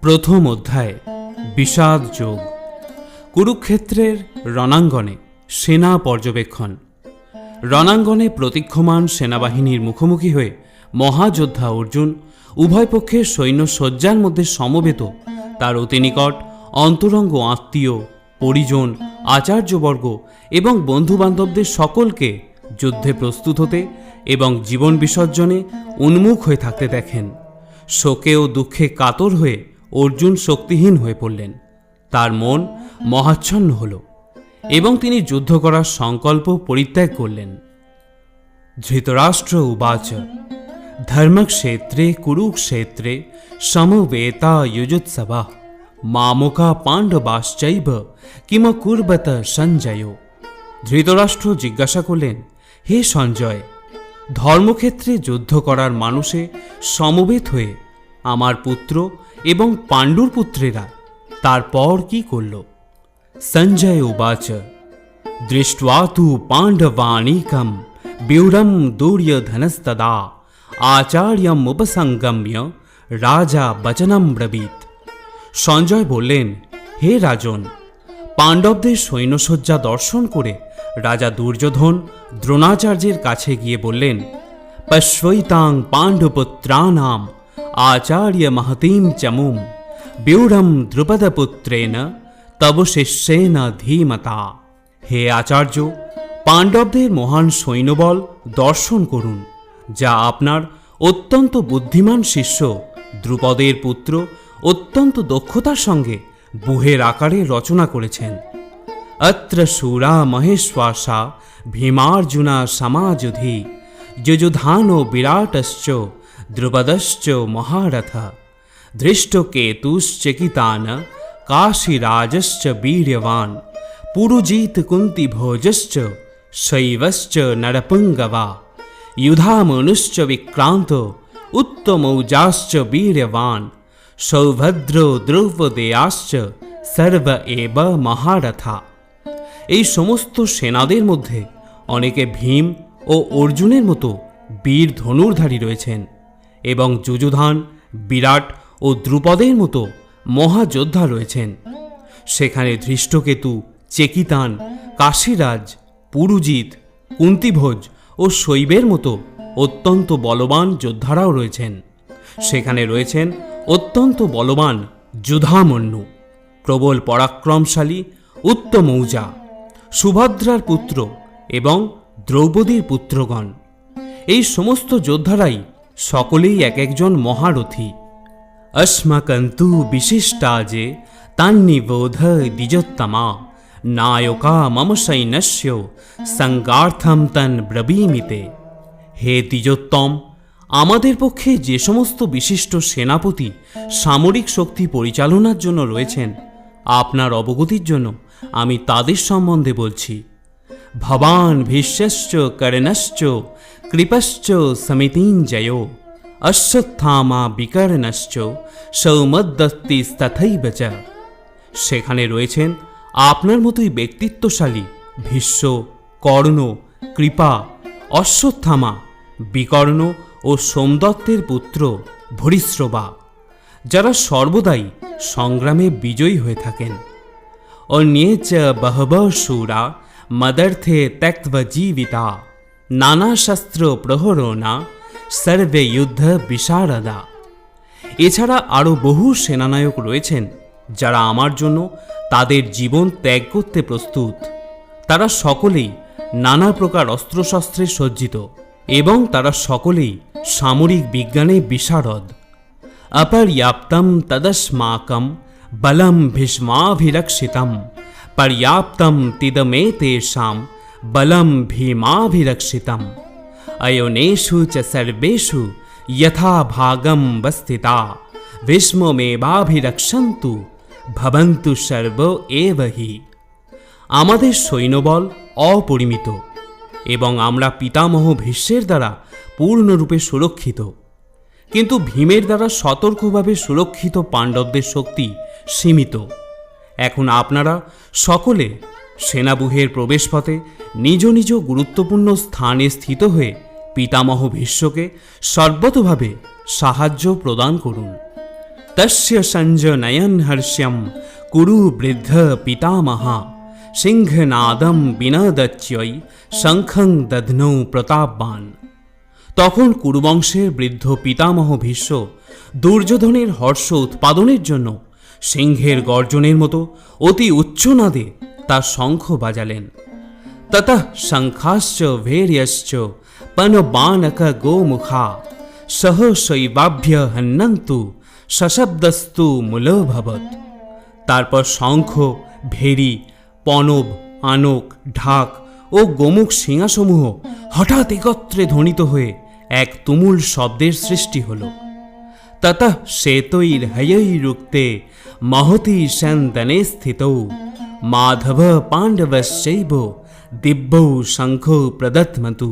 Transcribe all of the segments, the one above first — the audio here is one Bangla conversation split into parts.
প্রথম অধ্যায়, বিষাদ যোগ। কুরুক্ষেত্রের রণাঙ্গনে সেনা পর্যবেক্ষণ। রণাঙ্গনে প্রতীক্ষমান সেনাবাহিনীর মুখোমুখি হয়ে মহাযোদ্ধা অর্জুন উভয় পক্ষের সৈন্য সজ্জার মধ্যে সমবেত। তার অতি নিকট অন্তরঙ্গ আত্মীয়, পরিজন, আচার্যবর্গ এবং বন্ধুবান্ধবদের সকলকে যুদ্ধে প্রস্তুত হতে এবং জীবন বিসর্জনে উন্মুখ হয়ে থাকতে দেখেন। শোকে ও দুঃখে কাতর হয়ে অর্জুন শক্তিহীন হয়ে পড়লেন। তার মন মহাচ্ছন্ন হল এবং তিনি যুদ্ধ করার সংকল্প পরিত্যাগ করলেন। ধৃতরাষ্ট্র উবাচ। ধর্মক্ষেত্রে, কুরুক্ষেত্রে, সমবেতা যুজুৎসবা। মামুকা পাণ্ডবাশ্চৈব কিম কুর্বত সঞ্জয়। ধৃতরাষ্ট্র জিজ্ঞাসা করলেন, হে সঞ্জয় ধর্মক্ষেত্রে যুদ্ধ করার মানুষে সমবেত হয়ে আমার পুত্র এবং পাণ্ডুর পুত্রেরা তারপর কি করল? সঞ্জয় উবাচ পাণ্ডবানিকম তু পাণ্ডবানেকম ধনস্তদা আচার্যম উপসঙ্গম্য রাজা বচনম ব্রবীত। সঞ্জয় বললেন, হে রাজন, পাণ্ডবদের সৈন্যসজ্জা দর্শন করে রাজা দুর্যোধন দ্রোণাচার্যের কাছে গিয়ে বললেন পশ্বৈতাং পাণ্ডুপুত্রানাম আচার্য মহতীম চমুম ব্যূঢ়ম দ্রুপদপুত্রেণ তব শিষ্যেন ধীমতা। হে আচার্য, পাণ্ডবদের মহান সৈন্যবল দর্শন করুন, যা আপনার অত্যন্ত বুদ্ধিমান শিষ্য দ্রুপদের পুত্র অত্যন্ত দক্ষতার সঙ্গে বুহের আকারে রচনা করেছেন। अत्र शूरा महेश्वासा भीमार्जुना समाजुधि युजुधानो विराटश्च द्रुपदश्च महारथ धृष्टकेतुश्चकितान् काशीराजश्च वीर्यवान् पुरुजितकुन्तिभोजश्च शैवश्च नरपुङ्गवा युधामनुश्च विक्रान्तो उत्तमौजाश्च वीर्यवान् सौभद्रो द्रौपदेयाश्च सर्व एव महारथा এই সমস্ত সেনাদের মধ্যে অনেকে ভীম ও অর্জুনের মতো বীর ধনুর্ধারী রয়েছেন এবং যুযুধান, বিরাট ও দ্রুপদের মতো মহাযোদ্ধা রয়েছেন। সেখানে ধৃষ্টকেতু, চেকিতান, কাশীরাজ, পুরুজিৎ, কুন্তিভোজ ও শৈবের মতো অত্যন্ত বলবান যোদ্ধারাও রয়েছেন। সেখানে রয়েছেন অত্যন্ত বলবান যুধামন্যু, প্রবল পরাক্রমশালী উত্তমৌজা। সুভদ্রার পুত্র এবং দ্রৌপদীর পুত্রগণ। এই সমস্ত যোদ্ধারাই সকলেই এক একজন মহারথী। অস্মাকন্তু বিশিষ্টা যে তান্নিবোধ দ্বিজোত্তমা, নায়কা মম সৈন্য সঙ্গার্থম তন ব্রবীমিতে। হে দ্বিজোত্তম, আমাদের পক্ষে যে সমস্ত বিশিষ্ট সেনাপতি সামরিক শক্তি পরিচালনার জন্য রয়েছেন, আপনার অবগতির জন্য আমি তাদের সম্বন্ধে বলছি। ভবান ভীষ্মশ্চ কর্ণশ্চ, কৃপশ্চ সমিতিঞ্জয়, অশ্বত্থামা বিকর্ণশ্চ সৌমদ্দস্তিস্তথৈব চ। সেখানে রয়েছেন আপনার মতোই ব্যক্তিত্বশালী, ভীষ্ম, কর্ণ, কৃপা, অশ্বত্থামা, বিকর্ণ ও সোমদত্তের পুত্র ভরিশ্রবা, যারা সর্বদাই সংগ্রামে বিজয়ী হয়ে থাকেন। অন্যে চ বহব শূরা মদর্থে ত্যক্তব জীবিতা নানা শস্ত্র প্রহরণা সর্বে যুদ্ধ বিশারদা এছাড়া আরও বহু সেনানায়ক রয়েছেন যারা আমার জন্য তাদের জীবন ত্যাগ করতে প্রস্তুত তারা সকলেই নানা প্রকার অস্ত্রশস্ত্রে সজ্জিত এবং তারা সকলেই সামরিক বিজ্ঞানে বিশারদ অপর্যাপ্তম তদস্মাকম বলম ভীষ্মাভিরক্ষিতম পর্যাপ্তম তিদমে তেষাম বলম ভীমাভিরক্ষিতম अयोनेषु च सर्वेषु यथा भागं वस्थिता ভীষ্মমেবাভিরক্ষন্তু ভবন্তু সর্ব এব হি আমাদের সৈন্যবল অপরিমিত এবং আমরা পিতামহ ভীষ্মের দ্বারা পূর্ণরূপে সুরক্ষিত কিন্তু ভীমের দ্বারা সতর্কভাবে সুরক্ষিত পাণ্ডবদের শক্তি সীমিত। এখন আপনারা সকলে সেনাবুহের প্রবেশপথে নিজ নিজ গুরুত্বপূর্ণ স্থানে স্থিত হয়ে পিতামহ ভীষ্মকে সর্বতভাবে সাহায্য প্রদান করুন। তস্য সঞ্জনয়ন হর্ষ্যম কুরু বৃদ্ধ পিতামহা সিংহনাদম বিনদচ্যই শঙ্খং দধ্নৌ প্রতাপবান তখন কুরুবংশের বৃদ্ধ পিতামহ ভীষ্ম দুর্যোধনের হর্ষ উৎপাদনের জন্য সিংহের গর্জনের মতো অতি উচ্চনাদে তার শঙ্খ বাজালেন। ততঃ শঙ্খাশ্চ ভের্যশ্চ পনবানক গোমুখা সহ শৈবাভ্য হন্নন্তু সশব্দস্তু মূলভবত তারপর শঙ্খ, ভেরি, পনব, আনক, ঢাক ও গোমুখ সিংহাসমূহ হঠাৎ একত্রে ধ্বনিত হয়ে এক তুমুল শব্দের সৃষ্টি হল। ততঃ শ্বেতৈর্হয়ৈরুক্তে মহতি স্যান্দনে স্থিত মাধব পাণ্ডবশ্চৈব দিব্যৌ শঙ্খ প্রদত্মতু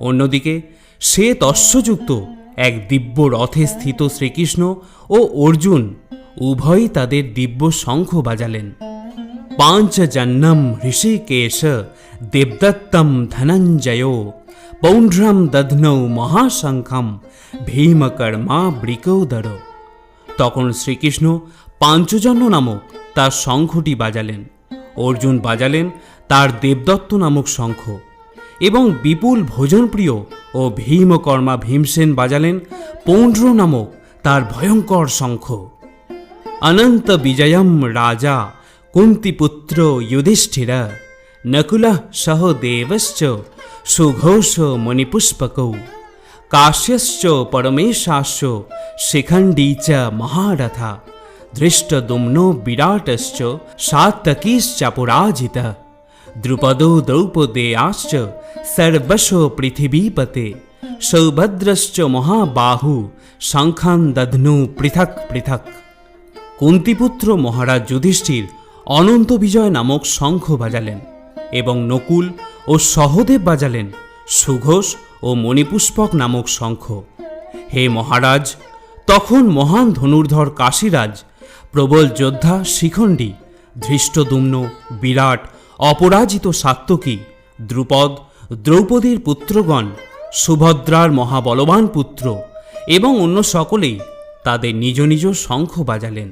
অন্যদিকে শ্বেত অশ্বযুক্ত এক দিব্য রথে স্থিত শ্রীকৃষ্ণ ও অর্জুন উভয়ই তাদের দিব্য শঙ্খ বাজালেন। পাঞ্চজন্যম ঋষিকেশ দেবদত্তম ধনঞ্জয় পৌণ্ড্রম দধ্নৌ মহাশঙ্খম ভীমকর্মা বৃকৌদর। তখন শ্রীকৃষ্ণ পাঞ্চজন্য নামক তার শঙ্খটি বাজালেন। অর্জুন বাজালেন তার দেবদত্ত নামক শঙ্খ এবং বিপুল ভোজনপ্রিয় ও ভীমকর্মা ভীমসেন বাজালেন পৌণ্ড্র নামক তার ভয়ঙ্কর শঙ্খ। অনন্ত বিজয়ম রাজা কুন্তিপুত্র যুধিষ্ঠির নকুল সহ দেবশ্চ সুঘোষ মণিপুষ্পকৌ। কাশ্যশ্চ পরমেশাশ্চ শিখণ্ডী চ মহারথা ধৃষ্টদুম্নো বিরাটশ্চ সাত্তকীশ্চাপুরাজিত দ্রুপদো দ্রৌপদেয়াশ্চ সর্বশ পৃথিবীপতে সৌভদ্রশ্চ মহাবাহু শঙ্খান দধ্নু পৃথক পৃথক কুন্তিপুত্র মহারাজ যুধিষ্ঠির অনন্ত বিজয় নামক শঙ্খ বাজালেন এবং নকুল ও সহদেব বাজালেন, সুঘোষ ও মণিপুষ্পক নামক শঙ্খ। হে মহারাজ, তখন মহান ধনুর্ধর কাশীরাজ, প্রবল যোদ্ধা শিখণ্ডী, ধৃষ্টদুম্ন, বিরাট, অপরাজিত সাত্তকী দ্রুপদ, দ্রৌপদীর পুত্রগণ, সুভদ্রার মহাবলবান পুত্র এবং অন্য সকলেই তাদের নিজ নিজ শঙ্খ বাজালেন।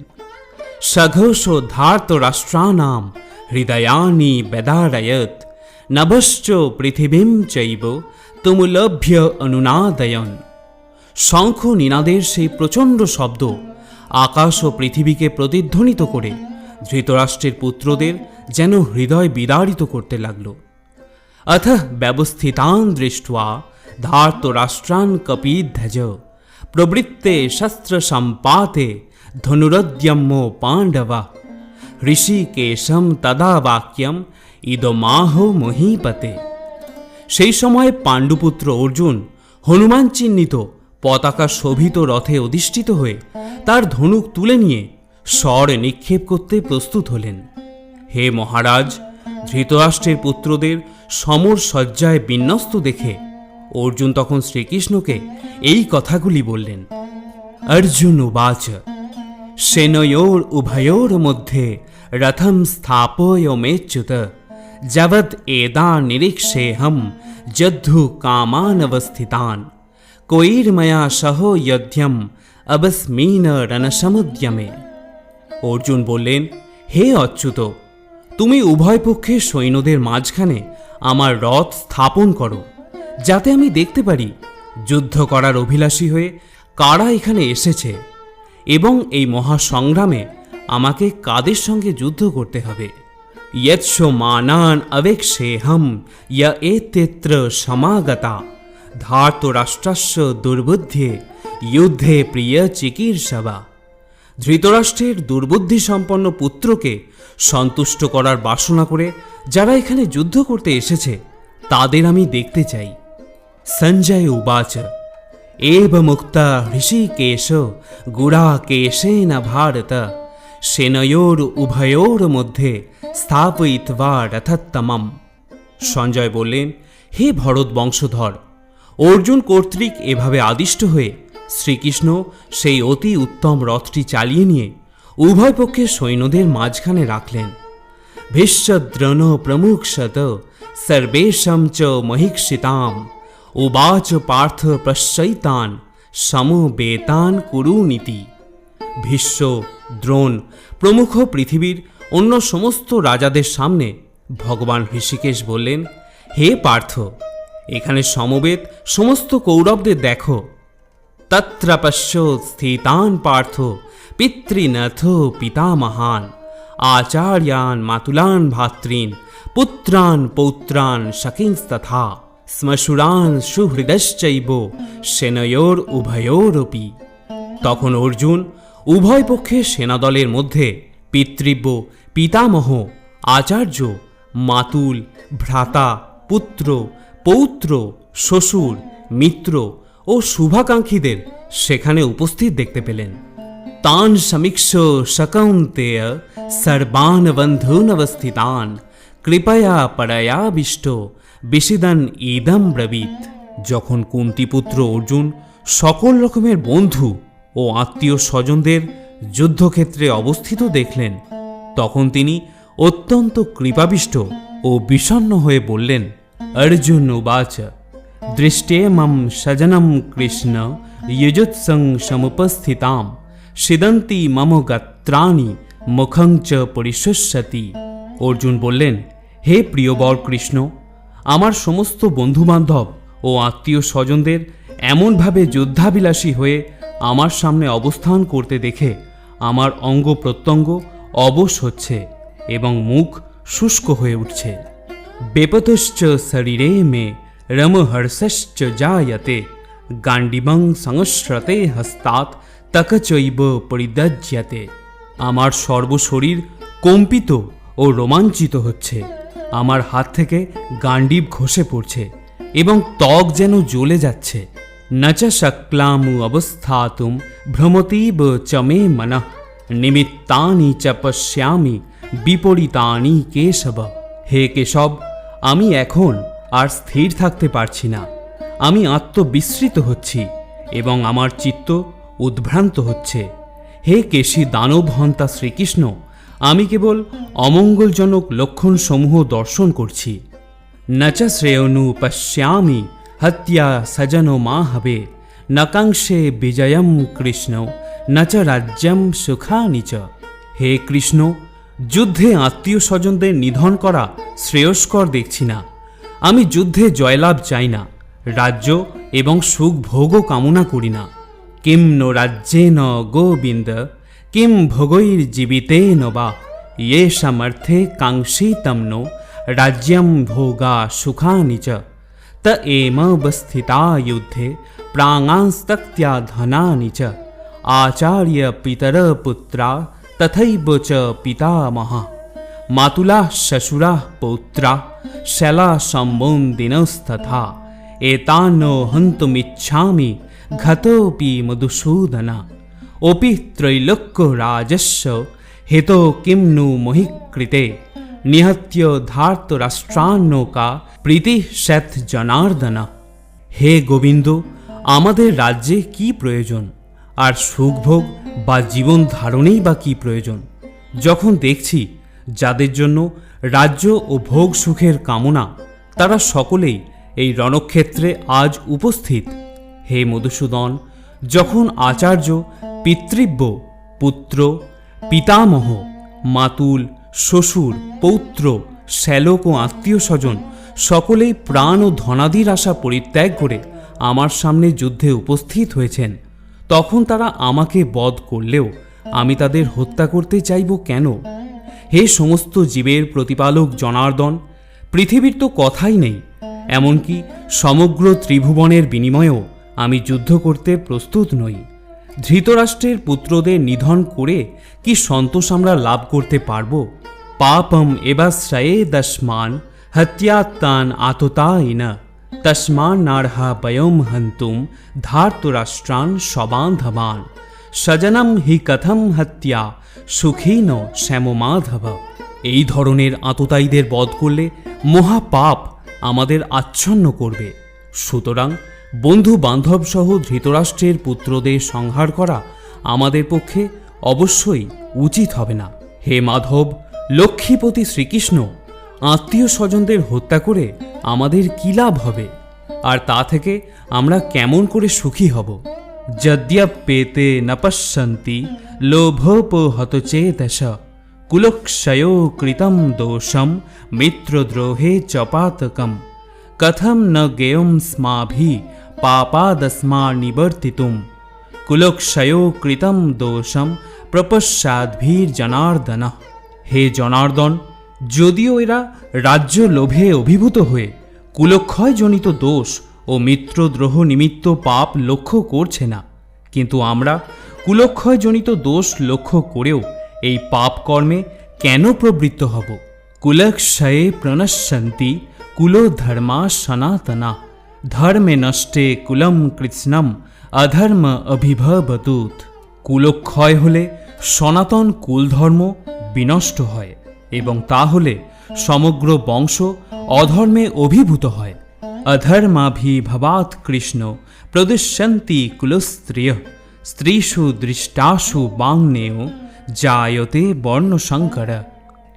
সঘোষ ধার্ত রাষ্ট্রানাম হৃদয়ানি বেদারয়ত, নভশ্চ পৃথিবীম চৈব তুমুলভ্য অনুনাদয়ন। শঙ্খ নিনাদের সেই প্রচণ্ড শব্দ আকাশ ও পৃথিবীকে প্রতিধ্বনিত করে ধৃতরাষ্ট্রের পুত্রদের যেন হৃদয় বিদারিত করতে লাগল। অথ ব্যবস্থিতান দৃষ্টা ধার্তরাষ্ট্রান কপিধ্বজ প্রবৃত্তে শস্ত্র সম্পাতে ধনুরদ্যম্য পাণ্ডবা। ঋষিকেশম তদা বাক্যম ইদমাহ মহীপতে। সেই সময় পাণ্ডুপুত্র অর্জুন হনুমান চিহ্নিত পতাকা শোভিত রথে অধিষ্ঠিত হয়ে তার ধনুক তুলে নিয়ে স্বর নিক্ষেপ করতে প্রস্তুত হলেন। হে মহারাজ, ধৃতরাষ্ট্রের পুত্রদের সমর সজ্জায় বিন্যস্ত দেখে অর্জুন তখন শ্রীকৃষ্ণকে এই কথাগুলি বললেন, অর্জুন উবাচ, সেনয়োর উভয়োর মধ্যে রথম স্থাপয় মেচ্যুত যবৎ এদা নিরীক্ষেহম যদ্ধু কামানবস্থিতান কৈর্ময়া সহ যধ্যম অবস্মিন রণসমুদ্যমে অর্জুন বললেন হে অচ্যুত তুমি উভয় পক্ষের সৈন্যদের মাঝখানে আমার রথ স্থাপন করো, যাতে আমি দেখতে পারি যুদ্ধ করার অভিলাষী হয়ে কারা এখানে এসেছে এবং এই মহাসংগ্রামে আমাকে কাদের সঙ্গে যুদ্ধ করতে হবে। यत्स मानान् अवेक्षेऽहं य एतेऽत्र समागता ধার্তরাষ্ট্রাস্য দুর্বুদ্ধে যুদ্ধে প্রিয় চিকিৎসবা ধৃতরাষ্ট্রের দুর্বুদ্ধি সম্পন্ন পুত্রকে সন্তুষ্ট করার বাসনা করে যারা এখানে যুদ্ধ করতে এসেছে তাদের আমি দেখতে চাই সঞ্জয় উবাচ এব মুক্তা ঋষিকেশ গুড়াকেশেন ভারত সেনয়োর উভয়োর মধ্যে স্থাপয়িত্বা রথত্তমম। সঞ্জয় বললেন, হে ভরত বংশধর, অর্জুন কর্তৃক এভাবে আদিষ্ট হয়ে শ্রীকৃষ্ণ সেই অতি উত্তম রথটি চালিয়ে নিয়ে উভয় পক্ষের সৈন্যদের মাঝখানে রাখলেন। ভীষ্মদ্রণ প্রমুখশত সর্বেশম চ মহিক্ষিতাম, উবাচ পার্থ প্রশ্চৈতান সমবেতান কুরুনীতি। ভীষ্ম, দ্রোণ, প্রমুখ পৃথিবীর অন্য সমস্ত রাজাদের সামনে ভগবান ঋষিকেশ বললেন, হে পার্থ, এখানে সমবেত সমস্ত কৌরবদের দেখো। তত্র পশ্যত স্থিতান পার্থ, পিতৃনাথ পিতামহান, আচার্যান মাতুলান ভাতৃন, পুত্রান পৌত্রান সকিংস্তথা শ্মশুরান সুহৃদশ্চৈব, সেনয়োর উভয়োরপি। তখন অর্জুন উভয় পক্ষের সেনাদলের মধ্যে পিতৃব্য, পিতামহ, আচার্য, মাতুল, ভ্রাতা, পুত্র, পৌত্র, শ্বশুর, মিত্র ও শুভাকাঙ্ক্ষীদের সেখানে উপস্থিত দেখতে পেলেন। তান সমীক্ষ শকৌন্তেয় সর্বান বন্ধুনবস্থিতান, কৃপয়া পরয়াবিষ্ট বিশিদন ইদম ব্রবীত। যখন কুন্তিপুত্র অর্জুন সকল রকমের বন্ধু ও আত্মীয় স্বজনদের যুদ্ধক্ষেত্রে অবস্থিত দেখলেন। তখন তিনি অত্যন্ত কৃপাবিষ্ট ও বিষণ্ণ হয়ে বললেন, অর্জুন উবাচ, দৃষ্টে মম সজনম কৃষ্ণ যুজুৎসং সমুপস্থিতাম, সিদন্তি মম গাত্রাণী মুখং চ পরিশুষ্যতি। অর্জুন বললেন, হে প্রিয়বর কৃষ্ণ আমার সমস্ত বন্ধুবান্ধব ও আত্মীয় স্বজনদের এমনভাবে যোদ্ধাবিলাসী হয়ে আমার সামনে অবস্থান করতে দেখে আমার অঙ্গ প্রত্যঙ্গ অবশ হচ্ছে এবং মুখ শুষ্ক হয়ে উঠছে। বেপতশ্চ শরীরে মে রমহর্ষশ্চ জায়তে গান্ডিবং সংস্রতে হস্তাৎ তকচৈব পরিদজ্যতে আমার সর্বশরীর কম্পিত ও রোমাঞ্চিত হচ্ছে। আমার হাত থেকে গান্ডিব ঘষে পড়ছে এবং ত্বক যেন জ্বলে যাচ্ছে। নচ শক্লামু অবস্থাতুম ভ্রমতীব চ মে মনঃ নিমিত্তানি চ পশ্যামি বিপরীতানি কেশব হে কেশব, আমি এখন আর স্থির থাকতে পারছি না। আমি আত্মবিস্মৃত হচ্ছি এবং আমার চিত্ত উদ্ভ্রান্ত হচ্ছে। হে কেশী দানব হন্তা শ্রীকৃষ্ণ, আমি কেবল অমঙ্গলজনক লক্ষণসমূহ দর্শন করছি। ন চ শ্রেয়নু পশ্যামি হত্যা সজনো মা হবে নকাংশে বিজয়ম কৃষ্ণ ন চ রাজ্যম সুখানি চ হে কৃষ্ণ যুদ্ধে আত্মীয় স্বজনদের নিধন করা শ্রেয়স্কর দেখছি না। আমি যুদ্ধে জয়লাভ চাই না, রাজ্য এবং সুখ ভোগও কামনা করি না। কিম নো ন গোবিন্দ, কিম ভোগৈর্জীবিতেন বা ইয়ে সমর্থে কাঙ্ক্ষিতম নো, রাজ্যম ভোগা সুখানি চ। त एमवस्थिता युद्धे प्राङांस्तक्त्या धनानि च आचार्यपितरः पुत्रा तथैव च पितामहः मातुलाः शशुराः पौत्रा शला सम्बोन्दिनस्तथा एतान्नो हन्तुमिच्छामि घतोऽपि मधुसूदना ओपि त्रैलोक्यराजस्य हेतो किं नु महि कृते নিহত্য ধার্ত রাষ্ট্রান্নকা প্রীতি শ্যাথ জনার্দন হে গোবিন্দ আমাদের রাজ্যে কি প্রয়োজন আর সুখভোগ বা জীবন ধারণেই বা কি প্রয়োজন যখন দেখছি যাদের জন্য রাজ্য ও ভোগ সুখের কামনা তারা সকলেই এই রণক্ষেত্রে আজ উপস্থিত। হে মধুসূদন, যখন আচার্য পিতৃব্য, পুত্র, পিতামহ, মাতুল শ্বশুর, পৌত্র, শ্যালক ও আত্মীয় স্বজন সকলেই প্রাণ ও ধনাদির আশা পরিত্যাগ করে আমার সামনে যুদ্ধে উপস্থিত হয়েছেন। তখন তারা আমাকে বধ করলেও আমি তাদের হত্যা করতে চাইব কেন? হে সমস্ত জীবের প্রতিপালক জনার্দন, পৃথিবীর তো কথাই নেই, এমনকি সমগ্র ত্রিভুবনের বিনিময়েও আমি যুদ্ধ করতে প্রস্তুত নই। ধৃতরাষ্ট্রের পুত্রদের নিধন করে কি সন্তোষ আমরা লাভ করতে পারব? পাপম এবাশ্রয়ে দস্মান, হত্যাত্তান আততাইন তস্মান্নার্হা বয়ম হন্তুম ধার্তরাষ্ট্রান সবান্ধবান। সজনম হি কথম হত্যা, সুখীন শ্যামমাধব। এই ধরনের আততায়ীদের বধ করলে মহাপাপ আমাদের আচ্ছন্ন করবে। সুতরাং বন্ধু বান্ধব সহ ধৃতরাষ্ট্রের পুত্রদের সংহার করা আমাদের পক্ষে অবশ্যই উচিত হবে না। হে মাধব, লক্ষ্মীপতি শ্রীকৃষ্ণ আত্মীয় স্বজনদের হত্যা করে আমাদের কী লাভ হবে? আর তা থেকে আমরা কেমন করে সুখী হব? যদ্যপেতে ন পশ্যন্তি লোভোপহত চেতস। কুলক্ষয়ো কৃতম দোষম মিত্রদ্রোহে চপাতকম। কথম ন জ্ঞেয়ম স্মাভি পাপাদস্মা নিবর্তিতুম কুলক্ষয়ো কৃতম দোষম প্রপশ্চাদ্ভীর জনার্দন হে জনার্দন যদিও এরা রাজ্য লোভে অভিভূত হয়ে কুলক্ষয়জনিত দোষ ও মিত্রদ্রোহ নিমিত্ত পাপ লক্ষ্য করছে না, কিন্তু আমরা কুলক্ষয়জনিত দোষ লক্ষ্য করেও এই পাপ কর্মে কেন প্রবৃত্ত হব? কুলক্ষয়ে প্রণশ্যন্তি কুলোধর্মা সনাতনা। ধর্মে নষ্টে কুলম কৃষ্ণম অধর্ম অভিভবতুত কুলক্ষয় হলে সনাতন কুলধর্ম বিনষ্ট হয় এবং তা হলে সমগ্র বংশ অধর্মে অভিভূত হয়। অধর্মাভিভবাৎ কৃষ্ণ প্রদুষ্যন্তি কুলস্ত্রিয়, স্ত্রীষু দৃষ্টাসু বাংনেয় জায়তে বর্ণশঙ্কর।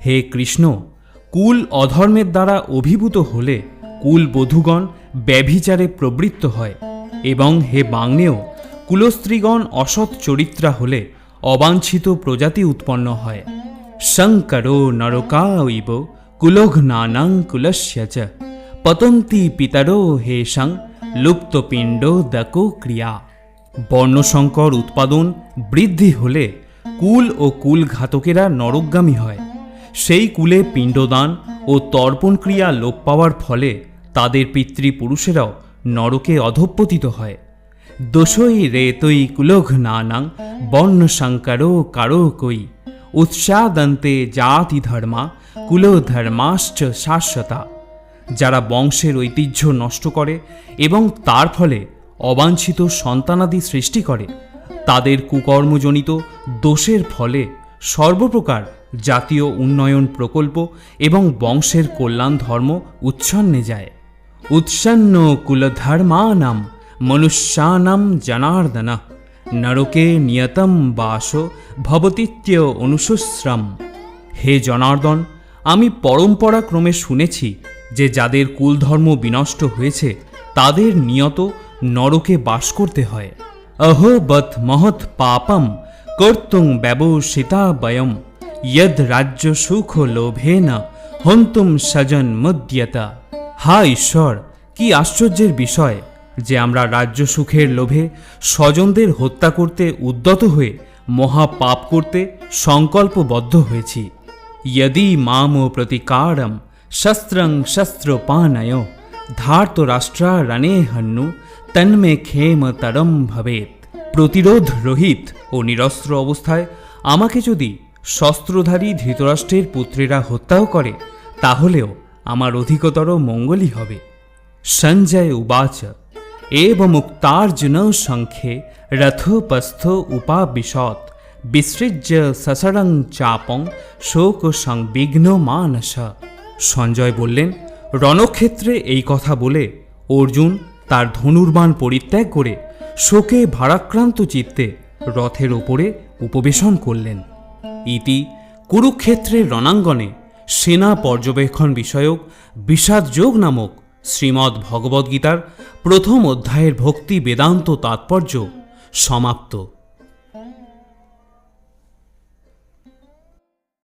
হে কৃষ্ণ, কুল অধর্মের দ্বারা অভিভূত হলে কুল বধূগণ ব্যভিচারে প্রবৃত্ত হয় এবং হে বাংনেয়, কুলস্ত্রীগণ অসৎ চরিত্রা হলে অবাঞ্ছিত প্রজাতি উৎপন্ন হয়। শঙ্করো নরকাইব, কুলঘ্নানাং কুলস্য পতন্তি পিতরো হেষাং লুপ্তপিণ্ড দকো ক্রিয়া। বর্ণসংকর উৎপাদন বৃদ্ধি হলে কুল ও কুল ঘাতকেরা নরকগামী হয়। সেই কুলে পিণ্ডদান ও তর্পণ ক্রিয়া লোপ পাওয়ার ফলে তাদের পিতৃপুরুষেরাও নরকে অধঃপতিত হয়। দোষই রেতই কুলঘ্নানাং বর্ণশঙ্করো কারও কই। উৎসাদন্তে জাতি ধর্মা কুলধর্মাশ্চ শাশ্বতা। যারা বংশের ঐতিহ্য নষ্ট করে এবং তার ফলে অবাঞ্ছিত সন্তানাদি সৃষ্টি করে, তাদের কুকর্মজনিত দোষের ফলে সর্বপ্রকার জাতীয় উন্নয়ন প্রকল্প এবং বংশের কল্যাণ ধর্ম উচ্ছন্নে যায়। উৎসন্ন কুলধর্মানাম মনুষ্যানাম জনার্দন নরকে নিয়তম বাস ভবতীত্য অনুশুশ্রম হে জনার্দন, আমি পরম্পরাক্রমে শুনেছি যে যাদের কুলধর্ম বিনষ্ট হয়েছে, তাদের নিয়ত নরকে বাস করতে হয়। অহোবৎ মহৎ পাপম, কর্তুং ব্যবসিতা বয়ম ইয়দ রাজ্য সুখ লোভেন, হন্তুম সজন মুদ্যতা। হা ঈশ্বর, কি আশ্চর্যের বিষয় যে আমরা রাজ্য সুখের লোভে স্বজনদের হত্যা করতে উদ্যত হয়ে মহা পাপ করতে সংকল্পবদ্ধ হয়েছি। ইয়দি মাম প্রতিকারম শস্ত্রং শস্ত্র পানয় ধার্ত রাষ্ট্রা রানে হন্যু তন্মে খেম তরম ভবেত প্রতিরোধ রহিত ও নিরস্ত্র অবস্থায় আমাকে যদি শস্ত্রধারী ধৃতরাষ্ট্রের পুত্রেরা হত্যাও করে, তাহলেও আমার অধিকতর মঙ্গলই হবে। সঞ্জয় উবাচ এবমুক্তার্জুন সংখ্যে রথোপস্থ উপাবিশত, বিসৃজ্য সসরং চাপং শোক সংবিঘ্ন মানস। সঞ্জয় বললেন, রণক্ষেত্রে এই কথা বলে অর্জুন তার ধনুর্বাণ পরিত্যাগ করে শোকে ভারাক্রান্ত চিত্তে রথের ওপরে উপবেশন করলেন। ইতি কুরুক্ষেত্রের রণাঙ্গনে সেনা পর্যবেক্ষণ বিষয়ক বিষাদযোগ নামক শ্রীমদ্ ভগবদ্গীতার প্রথম অধ্যায়ের ভক্তি বেদান্ত তাৎপর্য সমাপ্ত।